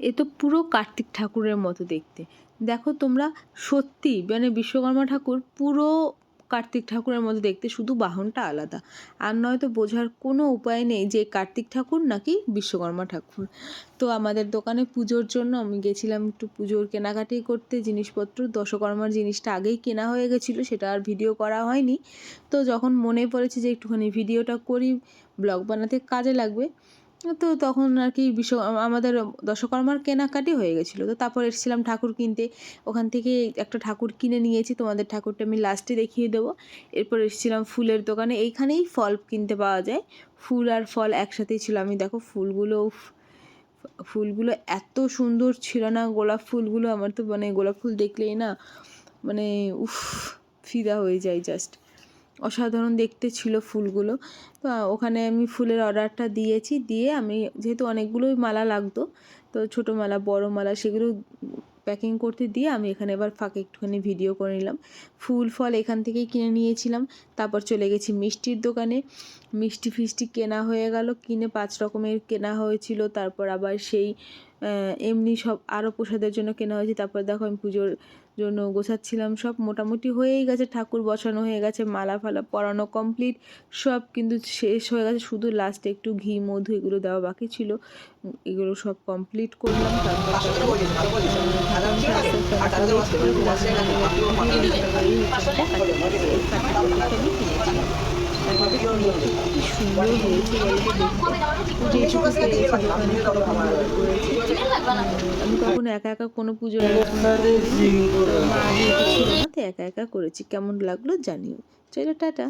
এ তো পুরো কার্তিক ঠাকুরের মতো দেখতে। দেখো তোমরা সত্যি মানে বিশ্বকর্মা ঠাকুর পুরো কার্তিক ঠাকুরের মতো দেখতে, শুধু বাহনটা আলাদা। আর নয়তো বোঝার কোনো উপায় নেই যে কার্তিক ঠাকুর নাকি বিশ্বকর্মা ঠাকুর। তো আমাদের দোকানে পুজোর জন্য আমি গেছিলাম একটু পুজোর কেনাকাটি করতে, জিনিসপত্র, দশকর্মার জিনিসটা আগেই কেনা হয়ে গেছিল, সেটা আর ভিডিও করা হয়নি। তো যখন মনে পড়েছে যে একটুখানি ভিডিওটা করি, ব্লগ বানাতে কাজে লাগবে তো তখন আর কি বিশ্ব আমাদের দশকর্মার কেনাকাটি হয়ে গেছিল। তো তারপর এসেছিলাম ঠাকুর কিনতে। ওখান থেকে একটা ঠাকুর কিনে নিয়েছি। তোমাদের ঠাকুরটা আমি লাস্টে দেখিয়ে দেবো। এরপর এসেছিলাম ফুলের দোকানে। এইখানেই ফল কিনতে পাওয়া যায়। ফুল আর ফল একসাথেই ছিল। আমি দেখো ফুলগুলো ফুলগুলো এত সুন্দর ছিল না। গোলাপ ফুলগুলো আমার তো মানে গোলাপ ফুল দেখলেই না মানে উফ, ফিদা হয়ে যায় জাস্ট অসাধারণ দেখতে ছিল ফুলগুলো। তো ওখানে আমি ফুলের অর্ডারটা দিয়েছি, দিয়ে আমি যেহেতু অনেকগুলোই মালা লাগতো, তো ছোটো মালা, বড় মালা, সেগুলো প্যাকিং করতে দিয়ে আমি এখানে এবার ফাঁকে একটুখানি ভিডিও করে নিলাম। ফুল, ফল এখান থেকেই কিনে নিয়েছিলাম। তারপর চলে গেছি মিষ্টির দোকানে। মিষ্টি ফিষ্টি কেনা হয়ে গেল, কিনে পাঁচ রকমের কেনা হয়েছিল। তারপর আবার সেই এমনি সব আরও প্রসাদের জন্য কেনা হয়েছে। তারপর দেখো আমি পুজোর জন্য গোছাচ্ছিলাম সব। মোটামুটি হয়েই গেছে ঠাকুর বসানো হয়ে গেছে মালা ফালা পরানো কমপ্লিট সব কিন্তু শেষ হয়ে গেছে। শুধু লাস্টে একটু ঘি মধু এগুলো দেওয়া বাকি ছিল। এগুলো সব কমপ্লিট করলাম তারপর কি সুন্দর হয়েছে আমি কখনো একা একা কোনো পুজো একা একা করেছি কেমন লাগল জানিও। চলো টাটা।